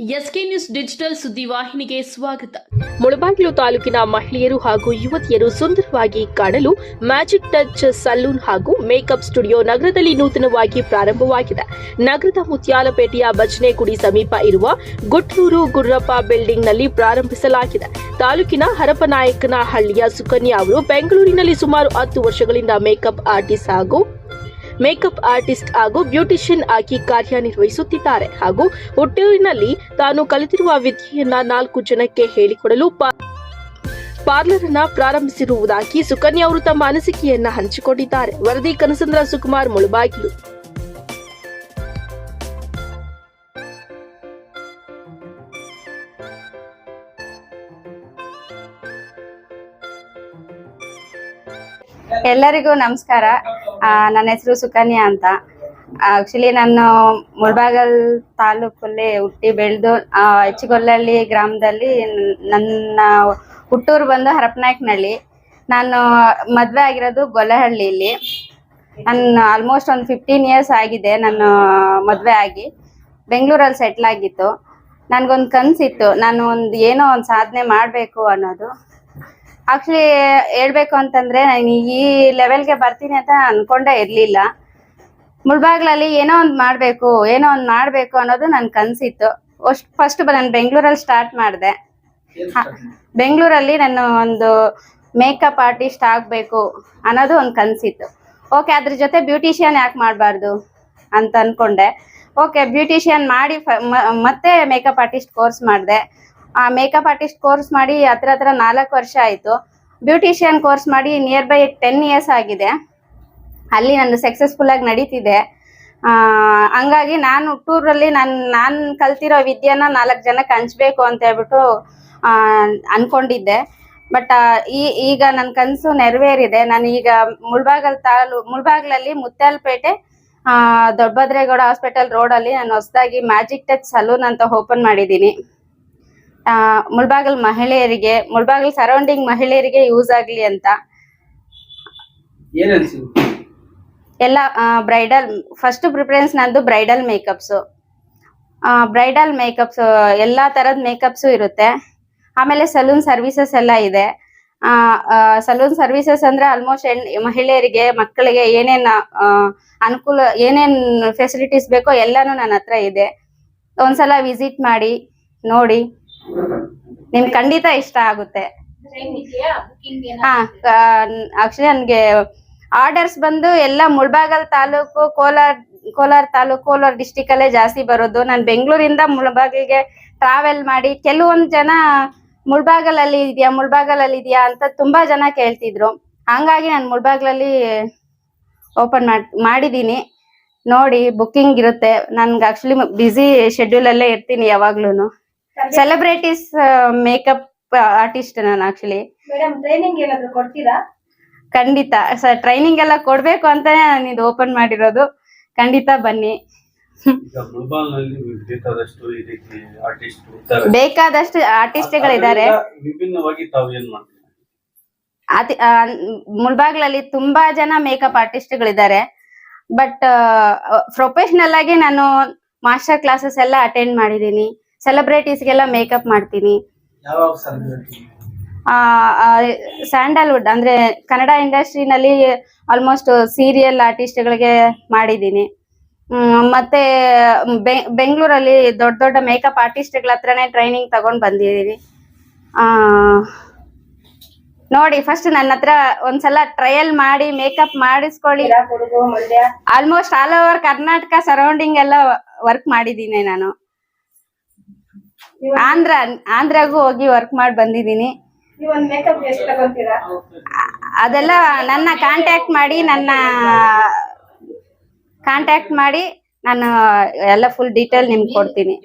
SK news digital ಸುದ್ದಿವಾಹಿನಿಗೆ ಸ್ವಾಗತ. ಮುಳಬಾಗಿಲು ತಾಲೂಕಿನ ಮಹಿಳೆಯರು ಹಾಗೂ ಯುವತಿಯರು ಸುಂದರವಾಗಿ ಕಾಣಲು ಮ್ಯಾಜಿಕ್ ಟಚ್ ಸಲೂನ್ ಹಾಗೂ ಮೇಕಪ್ ಸ್ಟುಡಿಯೋ ನಗರದಲ್ಲಿ ನೂತನವಾಗಿ ಪ್ರಾರಂಭವಾಗಿದೆ. ನಗರದ ಮುತ್ಯಾಲಪೇಟೆಯ ಬಜನೆಗುಡಿ ಸಮೀಪ ಇರುವ ಗುಟ್ನೂರು ಗುರ್ರಪ್ಪ ಬಿಲ್ಡಿಂಗ್ನಲ್ಲಿ ಪ್ರಾರಂಭಿಸಲಾಗಿದೆ. ತಾಲೂಕಿನ ಹರಪನಾಯಕನಹಳ್ಳಿಯ ಸುಕನ್ಯಾ ಅವರು ಬೆಂಗಳೂರಿನಲ್ಲಿ ಸುಮಾರು ಹತ್ತು ವರ್ಷಗಳಿಂದ ಮೇಕಪ್ ಆರ್ಟಿಸ್ಟ್ ಹಾಗೂ ಮೇಕಪ್ ಆರ್ಟಿಸ್ಟ್ ಹಾಗೂ ಬ್ಯೂಟಿಷಿಯನ್ ಆಗಿ ಕಾರ್ಯನಿರ್ವಹಿಸುತ್ತಿದ್ದಾರೆ ಹಾಗೂ ಹುಟ್ಟೂರಿನಲ್ಲಿ ತಾನು ಕಲಿತಿರುವ ವಿದ್ಯೆಯನ್ನ ನಾಲ್ಕು ಜನಕ್ಕೆ ಹೇಳಿಕೊಡಲು ಪಾರ್ಲರ್ ಅನ್ನ ಪ್ರಾರಂಭಿಸಿರುವುದಾಗಿ ಸುಕನ್ಯಾ ಅವರು ತಮ್ಮ ಅನಿಸಿಕೆಯನ್ನ ಹಂಚಿಕೊಂಡಿದ್ದಾರೆ. ವರದಿ ಕನಸಂದ್ರ ಸುಕುಮಾರ್, ಮುಳುಬಾಗಿಲು. ಎಲ್ಲರಿಗೂ ನಮಸ್ಕಾರ. ನನ್ನ ಹೆಸರು ಸುಕನ್ಯಾ ಅಂತ. ಆಕ್ಚುಲಿ ನಾನು ಮುಳಬಾಗಲ್ ತಾಲೂಕಲ್ಲಿ ಹುಟ್ಟಿ ಬೆಳೆದು ಹೆಚ್ಚಿಗೊಲ್ಲಹಳ್ಳಿ ಗ್ರಾಮದಲ್ಲಿ ನನ್ನ ಹುಟ್ಟೂರು ಬಂದು ಹರಪನಾಯಕನಹಳ್ಳಿ ನಾನು ಮದುವೆ ಆಗಿರೋದು ಗೊಲ್ಲಹಳ್ಳಿಲಿ ನನ್ನ ಆಲ್ಮೋಸ್ಟ್ ಒಂದು ಫಿಫ್ಟೀನ್ ಇಯರ್ಸ್ ಆಗಿದೆ ನಾನು ಮದುವೆ ಆಗಿ. ಬೆಂಗಳೂರಲ್ಲಿ ಸೆಟ್ಲ್ ಆಗಿತ್ತು. ನನಗೊಂದು ಕನಸಿತ್ತು. ನಾನು ಒಂದು ಏನೋ ಒಂದು ಸಾಧನೆ ಮಾಡಬೇಕು ಅನ್ನೋದು. ಆಕ್ಚುಲಿ ಹೇಳ್ಬೇಕು ಅಂತಂದ್ರೆ ನಾನು ಈ ಲೆವೆಲ್ಗೆ ಬರ್ತೀನಿ ಅಂತ ಅನ್ಕೊಂಡೇ ಇರ್ಲಿಲ್ಲ. ಮುಳ್ಬಾಗ್ಲಲ್ಲಿ ಏನೋ ಒಂದು ಮಾಡಬೇಕು ಏನೋ ಒಂದು ಮಾಡಬೇಕು ಅನ್ನೋದು ನನ್ನ ಕನಸಿತ್ತು ಅಷ್ಟು ಫಸ್ಟ್ ನಾನು ಬೆಂಗಳೂರಲ್ಲಿ ಸ್ಟಾರ್ಟ್ ಮಾಡಿದೆ. ಬೆಂಗಳೂರಲ್ಲಿ ನಾನು ಒಂದು ಮೇಕಪ್ ಆರ್ಟಿಸ್ಟ್ ಆಗಬೇಕು ಅನ್ನೋದು ಒಂದು ಕನಸಿತ್ತು ಓಕೆ ಅದ್ರ ಜೊತೆ ಬ್ಯೂಟಿಷಿಯನ್ ಯಾಕೆ ಮಾಡಬಾರ್ದು ಅಂತ ಅನ್ಕೊಂಡೆ. ಓಕೆ ಬ್ಯೂಟಿಷಿಯನ್ ಮಾಡಿ ಮತ್ತೆ ಮೇಕಪ್ ಆರ್ಟಿಸ್ಟ್ ಕೋರ್ಸ್ ಮಾಡಿದೆ. ಮೇಕಪ್ ಆರ್ಟಿಸ್ಟ್ ಕೋರ್ಸ್ ಮಾಡಿ ಹತ್ರ ಹತ್ರ ನಾಲ್ಕು ವರ್ಷ ಆಯಿತು. ಬ್ಯೂಟಿಷಿಯನ್ ಕೋರ್ಸ್ ಮಾಡಿ ನಿಯರ್ ಬೈ ಟೆನ್ ಇಯರ್ಸ್ ಆಗಿದೆ. ಅಲ್ಲಿ ನಂದು ಸಕ್ಸಸ್ಫುಲ್ ಆಗಿ ನಡೀತಿದೆ. ಆ, ಹಂಗಾಗಿ ನಾನು ಟೂರಲ್ಲಿ ನಾನು ನಾನು ಕಲ್ತಿರೋ ವಿದ್ಯೆನ ನಾಲ್ಕು ಜನಕ್ಕೆ ಹಂಚ್ಬೇಕು ಅಂತ ಹೇಳ್ಬಿಟ್ಟು ಆ, ಅನ್ಕೊಂಡಿದ್ದೆ. ಬಟ್ ಈ ಈಗ ನನ್ನ ಕನಸು ನೆರವೇರಿದೆ. ನಾನು ಈಗ ಮುಳ್ಬಾಗಲ್ ತಾಲೂ ಮುಳ್ಬಾಗ್ಲಲ್ಲಿ ಮುತ್ಯಾಲಪೇಟೆ ಆ, ದೊಡ್ಡಭದ್ರೇಗೌಡ ಹಾಸ್ಪಿಟಲ್ ರೋಡಲ್ಲಿ ನಾನು ಹೊಸದಾಗಿ ಮ್ಯಾಜಿಕ್ ಟಚ್ ಸಲೂನ್ ಅಂತ ಓಪನ್ ಮಾಡಿದ್ದೀನಿ. ಆ, ಮುಳ್ಬಾಗಲ್ ಮಹಿಳೆಯರಿಗೆ ಮುಳ್ಬಾಗಲ್ ಸರೌಂಡಿಂಗ್ ಮಹಿಳೆಯರಿಗೆ ಯೂಸ್ ಆಗ್ಲಿ ಅಂತ. ಎಲ್ಲ ಬ್ರೈಡಲ್ ಫಸ್ಟ್ ಪ್ರಿಫರೆನ್ಸ್ ನಂದು ಬ್ರೈಡಲ್ ಮೇಕಪ್ಸು ಬ್ರೈಡಲ್ ಮೇಕಪ್ಸ್ ಎಲ್ಲ ತರದ ಮೇಕಪ್ಸು ಇರುತ್ತೆ. ಆಮೇಲೆ ಸಲೂನ್ ಸರ್ವಿಸಸ್ ಎಲ್ಲ ಇದೆ. ಸಲೂನ್ ಸರ್ವಿಸಸ್ ಅಂದ್ರೆ ಆಲ್ಮೋಸ್ಟ್ ಹೆಣ್ ಮಹಿಳೆಯರಿಗೆ ಮಕ್ಕಳಿಗೆ ಏನೇನ್ ಅನುಕೂಲ ಏನೇನ್ ಫೆಸಿಲಿಟೀಸ್ ಬೇಕೋ ಎಲ್ಲಾನು ನನ್ನ ಹತ್ರ ಇದೆ. ಒಂದ್ಸಲ ವಿಸಿಟ್ ಮಾಡಿ ನೋಡಿ. ನಿಮ್ಗೆ ಖಂಡಿತ ಇಷ್ಟ ಆಗುತ್ತೆ. ಆಕ್ಚುಲಿ ನನ್ಗೆ ಆರ್ಡರ್ಸ್ ಬಂದು ಎಲ್ಲ ಮುಳ್ಬಾಗಲ್ ತಾಲೂಕು, ಕೋಲಾರ ಕೋಲಾರ ತಾಲೂಕು, ಕೋಲಾರ ಡಿಸ್ಟಿಕ್ ಅಲ್ಲೇ ಜಾಸ್ತಿ ಬರೋದು. ನಾನು ಬೆಂಗಳೂರಿಂದ ಮುಳ್ಬಾಗಿಲಿಗೆ ಟ್ರಾವೆಲ್ ಮಾಡಿ ಕೆಲವೊಂದು ಜನ ಮುಳ್ಬಾಗಲಲ್ಲಿ ಇದೆಯಾ ಮುಳ್ಬಾಗಲಲ್ಲಿ ಇದೆಯಾ ಅಂತ ತುಂಬಾ ಜನ ಕೇಳ್ತಿದ್ರು. ಹಂಗಾಗಿ ನಾನು ಮುಳ್ಬಾಗ್ಲಲ್ಲಿ ಓಪನ್ ಮಾಡ್ ಮಾಡಿದ್ದೀನಿ ನೋಡಿ ಬುಕ್ಕಿಂಗ್ ಇರುತ್ತೆ. ನನ್ಗೆ ಆಕ್ಚುಲಿ ಬ್ಯುಸಿ ಶೆಡ್ಯೂಲ್ ಅಲ್ಲೇ ಇರ್ತೀನಿ ಯಾವಾಗ್ಲೂ ಸೆಲೆಬ್ರಿಟೀಸ್ ಮೇಕಪ್ ಆರ್ಟಿಸ್ಟ್ ನಾನು ಆಕ್ಚುಲಿ ಮೇಡಮ್ ಟ್ರೈನಿಂಗ್ ಏನಾದ್ರು ಕೊಡ್ತೀರಾ? ಖಂಡಿತ. ಸರ್ ಟ್ರೈನಿಂಗ್ ಎಲ್ಲ ಕೊಡ್ಬೇಕು ಅಂತಾನೆ ನಾನು ಇದು ಓಪನ್ ಮಾಡಿರೋದು. ಖಂಡಿತ ಬನ್ನಿ. ಬೇಕಾದಷ್ಟು ಆರ್ಟಿಸ್ಟ್ ಗಳಿದ್ದಾರೆ ಆರ್ಟಿಸ್ಟ್ಗಳಿದ್ದಾರೆ ವಿಭಿನ್ನವಾಗಿ ತಾವು ಏನ್ ಮಾಡ್ತೀರಾ? ಅತಿ ಮುಳ್ಬಾಗ್ಲಲ್ಲಿ ತುಂಬಾ ಜನ ಮೇಕಪ್ ಆರ್ಟಿಸ್ಟ್ಗಳಿದ್ದಾರೆ ಬಟ್ ಪ್ರೊಫೆಷನಲ್ ಆಗಿ ನಾನು ಮಾಸ್ಟರ್ ಕ್ಲಾಸಸ್ ಎಲ್ಲ ಅಟೆಂಡ್ ಮಾಡಿದ್ದೀನಿ. ಸೆಲೆಬ್ರಿಟೀಸ್ಗೆಲ್ಲ ಮೇಕಪ್ ಮಾಡ್ತೀನಿ. ಸ್ಯಾಂಡಲ್ವುಡ್ ಅಂದ್ರೆ ಕನ್ನಡ ಇಂಡಸ್ಟ್ರಿನಲ್ಲಿ ಆಲ್ಮೋಸ್ಟ್ ಸೀರಿಯಲ್ ಆರ್ಟಿಸ್ಟ್ಗಳಿಗೆ ಮಾಡಿದ್ದೀನಿ. ಮಾಡಿದೀನಿ ಮತ್ತೆ ಬೆಂಗಳೂರಲ್ಲಿ ದೊಡ್ಡ ದೊಡ್ಡ ಮೇಕಪ್ ಆರ್ಟಿಸ್ಟ್ಗಳ ಹತ್ರನೇ ಟ್ರೈನಿಂಗ್ ತಗೊಂಡ್ ಬಂದಿದ್ದೀನಿ. ಆ, ನೋಡಿ ಫಸ್ಟ್ ನನ್ನ ಹತ್ರ ಒಂದ್ಸಲ ಟ್ರಯಲ್ ಮಾಡಿ ಮೇಕಪ್ ಮಾಡಿಸ್ಕೊಳ್ಳಿ. Almost all over Karnataka surrounding ಎಲ್ಲ ವರ್ಕ್ ಮಾಡಿದ್ದೀನಿ ನಾನು. ಆಂಧ್ರ ಆಂಧ್ರಗೂ ಹೋಗಿ ವರ್ಕ್ ಮಾಡಿ ಬಂದಿದ್ದೀನಿ. ಅದೆಲ್ಲ ನನ್ನ ಕಾಂಟ್ಯಾಕ್ಟ್ ಮಾಡಿ ನನ್ನ ಕಾಂಟ್ಯಾಕ್ಟ್ ಮಾಡಿ ನಾನು ಎಲ್ಲ ಫುಲ್ ಡೀಟೇಲ್ ನಿಮ್ಗೆ ಕೊಡ್ತೀನಿ.